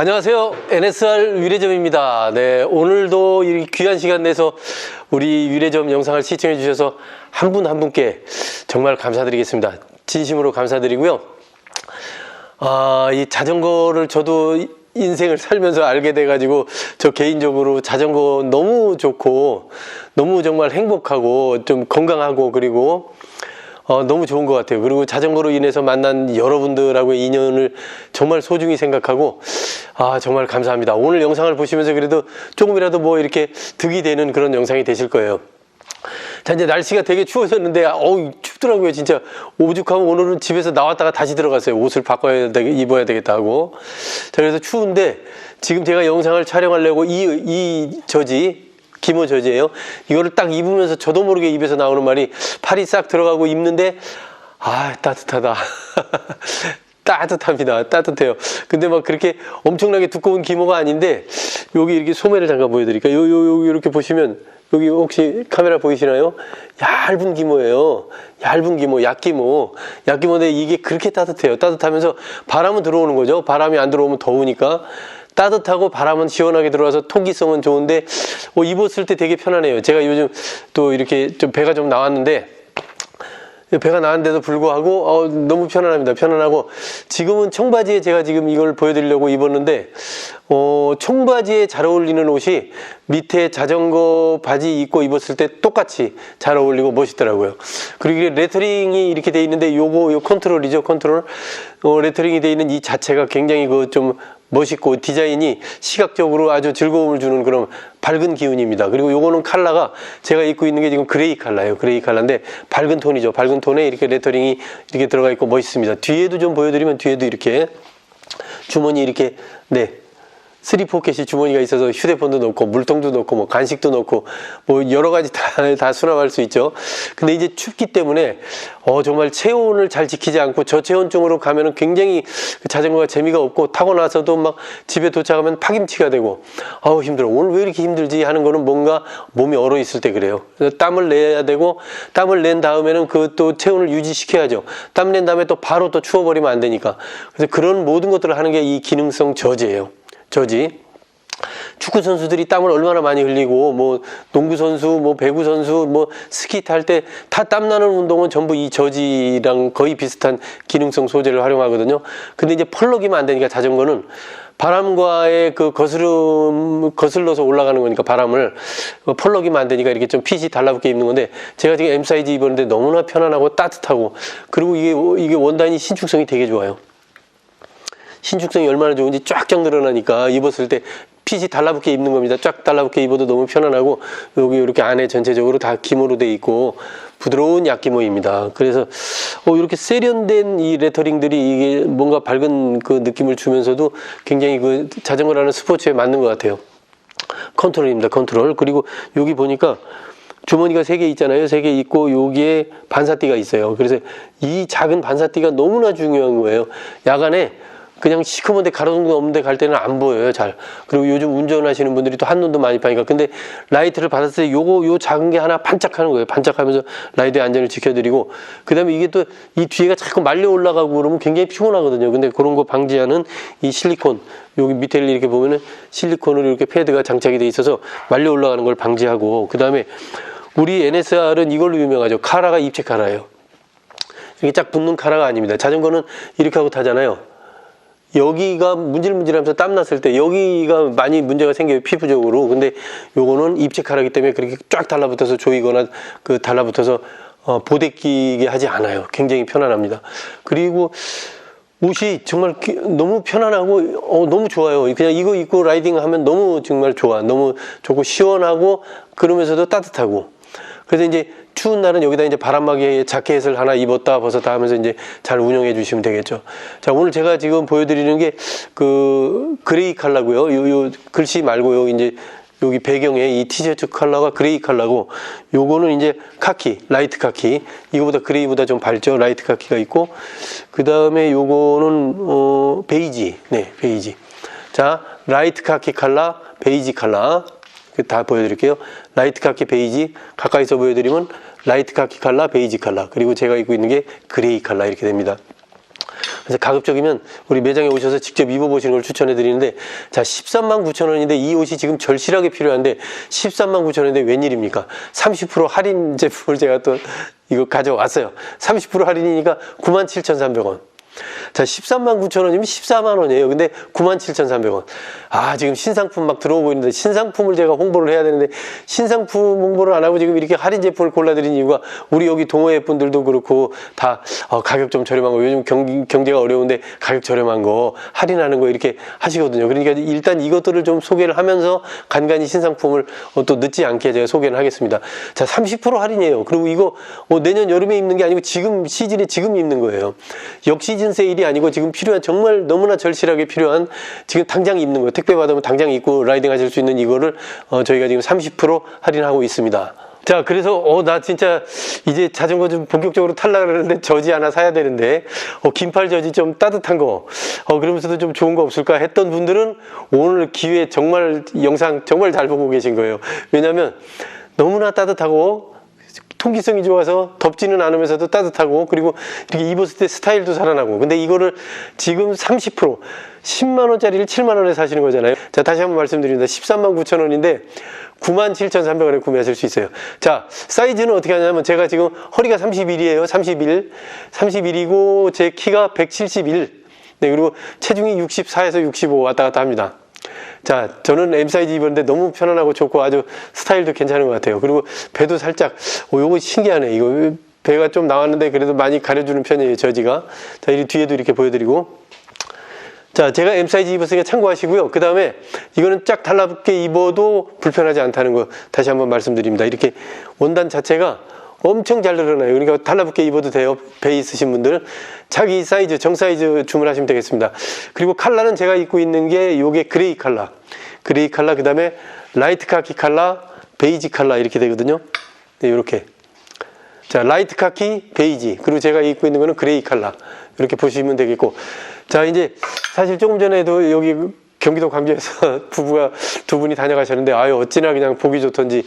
안녕하세요. NSR 유래점입니다. 네, 오늘도 이 귀한 시간 내서 우리 유래점 영상을 시청해 주셔서 한분한 분께 정말 감사드리겠습니다. 진심으로 감사드리고요. 아, 이 자전거를 저도 인생을 살면서 알게 돼가지고 저 개인적으로 자전거 너무 좋고 너무 정말 행복하고 좀 건강하고 그리고 어, 너무 좋은 것 같아요. 그리고 자전거로 인해서 만난 여러분들하고의 인연을 정말 소중히 생각하고, 아, 정말 감사합니다. 오늘 영상을 보시면서 그래도 조금이라도 뭐 이렇게 득이 되는 그런 영상이 되실 거예요. 자, 이제 날씨가 되게 추워졌는데, 어우, 춥더라고요. 진짜 오죽하면 오늘은 집에서 나왔다가 다시 들어갔어요. 옷을 바꿔야 되, 입어야 되겠다 하고. 자, 그래서 추운데, 지금 제가 영상을 촬영하려고 이, 이 저지, 기모 저지예요. 이거를 딱 입으면서 저도 모르게 입에서 나오는 말이 팔이 싹 들어가고 입는데 아 따뜻하다. 따뜻합니다. 따뜻해요. 근데 막 그렇게 엄청나게 두꺼운 기모가 아닌데 여기 이렇게 소매를 잠깐 보여드릴까요? 요, 요, 요, 이렇게 보시면 여기 혹시 카메라 보이시나요? 얇은 기모예요. 얇은 기모, 약기모. 약기모인데 이게 그렇게 따뜻해요. 따뜻하면서 바람은 들어오는 거죠. 바람이 안 들어오면 더우니까. 따뜻하고 바람은 시원하게 들어와서 통기성은 좋은데 어, 입었을 때 되게 편하네요. 제가 요즘 또 이렇게 좀 배가 좀 나왔는데 배가 나왔는데도 불구하고 어, 너무 편안합니다. 편안하고 지금은 청바지에 제가 지금 이걸 보여드리려고 입었는데 어, 청바지에 잘 어울리는 옷이 밑에 자전거 바지 입고 입었을 때 똑같이 잘 어울리고 멋있더라고요. 그리고 레터링이 이렇게 돼 있는데 요거 요 컨트롤이죠 컨트롤 어, 레터링이 돼 있는 이 자체가 굉장히 그 좀 멋있고 디자인이 시각적으로 아주 즐거움을 주는 그런 밝은 기운입니다. 그리고 요거는 컬러가 제가 입고 있는 게 지금 그레이 컬러예요. 그레이 컬러인데 밝은 톤이죠. 밝은 톤에 이렇게 레터링이 이렇게 들어가 있고 멋있습니다. 뒤에도 좀 보여드리면 뒤에도 이렇게 주머니 이렇게 네 쓰리 포켓이 주머니가 있어서 휴대폰도 넣고 물통도 넣고 뭐 간식도 넣고 뭐 여러 가지 다, 다 수납할 수 있죠. 근데 이제 춥기 때문에 어 정말 체온을 잘 지키지 않고 저체온증으로 가면은 굉장히 그 자전거가 재미가 없고 타고 나서도 막 집에 도착하면 파김치가 되고 아우 힘들어 오늘 왜 이렇게 힘들지 하는 거는 뭔가 몸이 얼어 있을 때 그래요. 그래서 땀을 내야 되고 땀을 낸 다음에는 그 또 체온을 유지시켜야죠. 땀 낸 다음에 또 바로 또 추워버리면 안 되니까. 그래서 그런 모든 것들을 하는 게 이 기능성 저지예요. 저지. 축구 선수들이 땀을 얼마나 많이 흘리고 뭐 농구 선수, 뭐 배구 선수, 뭐 스키 탈 때 다 땀 나는 운동은 전부 이 저지랑 거의 비슷한 기능성 소재를 활용하거든요. 근데 이제 펄럭이면 안 되니까 자전거는 바람과의 그 거스름 거슬러서 올라가는 거니까 바람을 어, 펄럭이면 안 되니까 이렇게 좀 핏이 달라붙게 입는 건데 제가 지금 M 사이즈 입었는데 너무나 편안하고 따뜻하고 그리고 이게 이게 원단이 신축성이 되게 좋아요. 신축성이 얼마나 좋은지 쫙쫙 늘어나니까 입었을 때 핏이 달라붙게 입는 겁니다. 쫙 달라붙게 입어도 너무 편안하고 여기 이렇게 안에 전체적으로 다 기모로 돼 있고 부드러운 약기모입니다. 그래서 어, 이렇게 세련된 이 레터링들이 이게 뭔가 밝은 그 느낌을 주면서도 굉장히 그 자전거라는 스포츠에 맞는 것 같아요. 컨트롤입니다. 컨트롤. 그리고 여기 보니까 주머니가 세 개 있잖아요. 세 개 있고 여기에 반사띠가 있어요. 그래서 이 작은 반사띠가 너무나 중요한 거예요. 야간에 그냥 시커먼데 가로등도 없는데 갈 때는 안 보여요 잘. 그리고 요즘 운전하시는 분들이 또 한눈도 많이 파니까. 근데 라이트를 받았을 때 요거 요 작은 게 하나 반짝하는 거예요. 반짝하면서 라이트의 안전을 지켜드리고. 그 다음에 이게 또 이 뒤에가 자꾸 말려 올라가고 그러면 굉장히 피곤하거든요. 근데 그런 거 방지하는 이 실리콘 여기 밑에를 이렇게 보면은 실리콘으로 이렇게 패드가 장착이 돼 있어서 말려 올라가는 걸 방지하고. 그 다음에 우리 NSR은 이걸로 유명하죠. 카라가 입체 카라예요. 이게 쫙 붙는 카라가 아닙니다. 자전거는 이렇게 하고 타잖아요 여기가 문질문질하면서 땀 났을 때 여기가 많이 문제가 생겨요 피부적으로. 근데 요거는 입체 카라기 때문에 그렇게 쫙 달라붙어서 조이거나 그 달라붙어서 어, 보대 끼게 하지 않아요. 굉장히 편안합니다. 그리고 옷이 정말 기- 너무 편안하고 어, 너무 좋아요. 그냥 이거 입고 라이딩 하면 너무 정말 좋아. 너무 좋고 시원하고 그러면서도 따뜻하고 그래서 이제 추운 날은 여기다 이제 바람막이 자켓을 하나 입었다 벗었다 하면서 이제 잘 운영해 주시면 되겠죠. 자, 오늘 제가 지금 보여드리는 게 그 그레이 컬러고요. 요, 요 글씨 말고요. 이제 여기 배경에 이 티셔츠 컬러가 그레이 컬러고 요거는 이제 카키, 라이트 카키. 이거보다 그레이보다 좀 밝죠. 라이트 카키가 있고 그 다음에 요거는 어 베이지. 네, 베이지. 자, 라이트 카키 컬러, 베이지 컬러. 다 보여드릴게요. 라이트 카키 베이지 가까이서 보여드리면 라이트 카키 컬러 베이지 컬러 그리고 제가 입고 있는 게 그레이 컬러 이렇게 됩니다. 그래서 가급적이면 우리 매장에 오셔서 직접 입어보시는 걸 추천해 드리는데 자 13만 9천 원인데 이 옷이 지금 절실하게 필요한데 13만 9천 원인데 웬일입니까? 30% 할인 제품을 제가 또 이거 가져왔어요. 30% 할인이니까 97,300원. 자, 13만 9천 원이면 14만 원이에요. 근데 97,300원. 아, 지금 신상품 막 들어오고 있는데 신상품을 제가 홍보를 해야 되는데 신상품 홍보를 안 하고 지금 이렇게 할인 제품을 골라드린 이유가 우리 여기 동호회 분들도 그렇고 다 어, 가격 좀 저렴한 거 요즘 경, 경제가 어려운데 가격 저렴한 거 할인하는 거 이렇게 하시거든요. 그러니까 일단 이것들을 좀 소개를 하면서 간간히 신상품을 어, 또 늦지 않게 제가 소개를 하겠습니다. 자, 30% 할인이에요. 그리고 이거 어, 내년 여름에 입는 게 아니고 지금 시즌에 지금 입는 거예요. 역시즌 세일이 아니고 지금 필요한 정말 너무나 절실하게 필요한 지금 당장 입는 거 택배 받으면 당장 입고 라이딩 하실 수 있는 이거를 어, 저희가 지금 30% 할인하고 있습니다. 자, 그래서, 어, 나 진짜 이제 자전거 좀 본격적으로 탈락을 하는데 저지 하나 사야 되는데, 어, 긴팔 저지 좀 따뜻한 거, 어, 그러면서도 좀 좋은 거 없을까 했던 분들은 오늘 기회에 정말 영상 정말 잘 보고 계신 거예요. 왜냐면 너무나 따뜻하고 통기성이 좋아서 덥지는 않으면서도 따뜻하고 그리고 이렇게 입었을 때 스타일도 살아나고 근데 이거를 지금 30% 10만 원짜리를 7만 원에 사시는 거잖아요. 자 다시 한번 말씀드립니다. 13만 9천 원인데 9만 7,300원에 구매하실 수 있어요. 자 사이즈는 어떻게 하냐면 제가 지금 허리가 31이에요. 31, 31이고 제 키가 171. 네 그리고 체중이 64에서 65 왔다 갔다 합니다. 자, 저는 M 사이즈 입었는데 너무 편안하고 좋고 아주 스타일도 괜찮은 것 같아요. 그리고 배도 살짝, 오, 요거 신기하네. 이거 배가 좀 나왔는데 그래도 많이 가려주는 편이에요, 저지가. 자, 이 뒤에도 이렇게 보여드리고. 자, 제가 M 사이즈 입었으니까 참고하시고요. 그 다음에 이거는 쫙 달라붙게 입어도 불편하지 않다는 거 다시 한번 말씀드립니다. 이렇게 원단 자체가 엄청 잘 늘어나요. 그러니까 달라붙게 입어도 돼요. 배 있으신 분들. 자기 사이즈, 정 사이즈 주문하시면 되겠습니다. 그리고 컬러는 제가 입고 있는 게 요게 그레이 컬러. 그레이 컬러, 그 다음에 라이트 카키 컬러, 베이지 컬러 이렇게 되거든요. 네, 요렇게. 자, 라이트 카키, 베이지. 그리고 제가 입고 있는 거는 그레이 컬러. 이렇게 보시면 되겠고. 자, 이제 사실 조금 전에도 여기 경기도 광주에서 부부가 두 분이 다녀가셨는데 아유 어찌나 그냥 보기 좋던지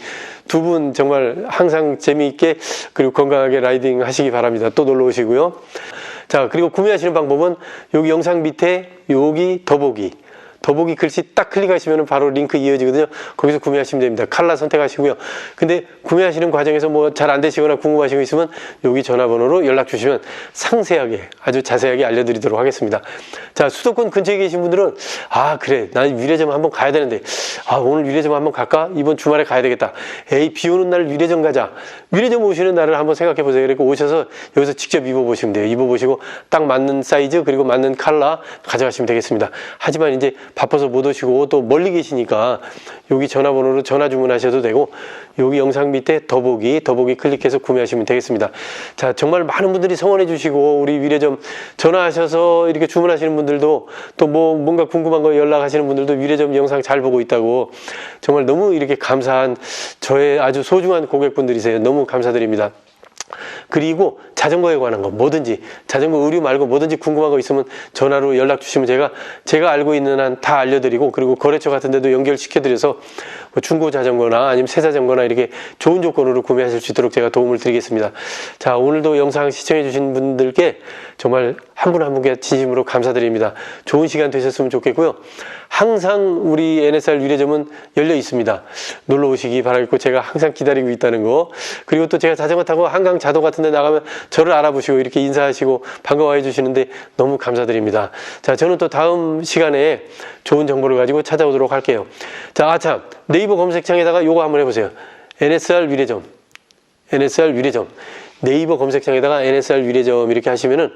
두 분 정말 항상 재미있게 그리고 건강하게 라이딩 하시기 바랍니다. 또 놀러 오시고요. 자 그리고 구매하시는 방법은 여기 영상 밑에 여기 더보기 더보기 글씨 딱 클릭하시면 바로 링크 이어지거든요. 거기서 구매하시면 됩니다. 칼라 선택하시고요. 근데 구매하시는 과정에서 뭐 잘 안 되시거나 궁금하신 거 있으면 여기 전화번호로 연락 주시면 상세하게 아주 자세하게 알려드리도록 하겠습니다. 자 수도권 근처에 계신 분들은 아 그래 난 위례점 한번 가야 되는데 아 오늘 위례점 한번 갈까? 이번 주말에 가야 되겠다. 에이 비 오는 날 위례점 가자. 위례점 오시는 날을 한번 생각해 보세요. 그리고 오셔서 여기서 직접 입어보시면 돼요. 입어보시고 딱 맞는 사이즈 그리고 맞는 컬러 가져가시면 되겠습니다. 하지만 이제 바빠서 못 오시고 또 멀리 계시니까 여기 전화번호로 전화 주문하셔도 되고 여기 영상 밑에 더보기 더보기 클릭해서 구매하시면 되겠습니다. 자 정말 많은 분들이 성원해 주시고 우리 위례점 전화하셔서 이렇게 주문하시는 분들도 또 뭐 뭔가 궁금한 거 연락하시는 분들도 위례점 영상 잘 보고 있다고 정말 너무 이렇게 감사한 저의 아주 소중한 고객분들이세요. 너무 감사드립니다. 그리고 자전거에 관한 거 뭐든지 자전거 의류 말고 뭐든지 궁금한 거 있으면 전화로 연락 주시면 제가 제가 알고 있는 한 다 알려드리고 그리고 거래처 같은 데도 연결시켜드려서 뭐 중고 자전거나 아니면 새 자전거나 이렇게 좋은 조건으로 구매하실 수 있도록 제가 도움을 드리겠습니다. 자 오늘도 영상 시청해 주신 분들께 정말 한분한 분께 진심으로 감사드립니다. 좋은 시간 되셨으면 좋겠고요. 항상 우리 NSR 유례점은 열려 있습니다. 놀러 오시기 바라겠고 제가 항상 기다리고 있다는 거 그리고 또 제가 자전거 타고 한강 자도 같은 데 나가면 저를 알아보시고 이렇게 인사하시고 반가워해 주시는데 너무 감사드립니다. 자 저는 또 다음 시간에 좋은 정보를 가지고 찾아오도록 할게요. 자 아참 네이버 검색창에다가 요거 한번 해보세요. NSR 유례점 NSR 유례점 네이버 검색창에다가 NSR 유례점 이렇게 하시면은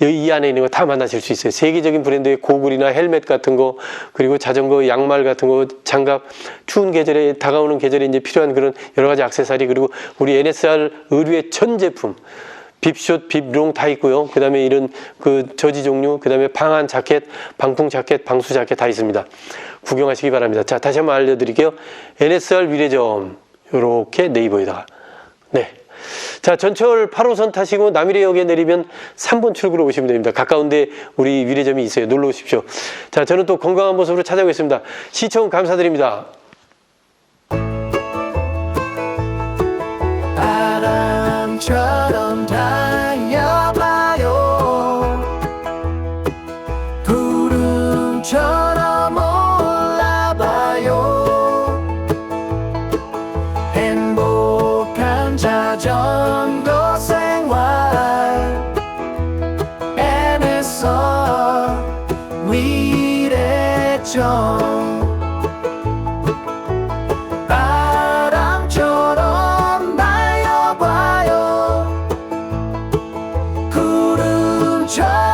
여기 이 안에 있는 거 다 만나실 수 있어요. 세계적인 브랜드의 고글이나 헬멧 같은 거, 그리고 자전거 양말 같은 거, 장갑, 추운 계절에 다가오는 계절에 이제 필요한 그런 여러 가지 액세서리, 그리고 우리 NSR 의류의 전 제품, 빕숏, 빕롱 다 있고요. 그 다음에 이런 그 저지 종류, 그 다음에 방한 자켓, 방풍 자켓, 방수 자켓 다 있습니다. 구경하시기 바랍니다. 자, 다시 한번 알려드릴게요. NSR 위례점, 요렇게 네이버에다가. 네. 자, 전철 8호선 타시고 남일해역에 내리면 3번 출구로 오시면 됩니다. 가까운데 우리 위례점이 있어요. 놀러 오십시오. 자, 저는 또 건강한 모습으로 찾아오겠습니다. 시청 감사드립니다. 바람처럼 달 try.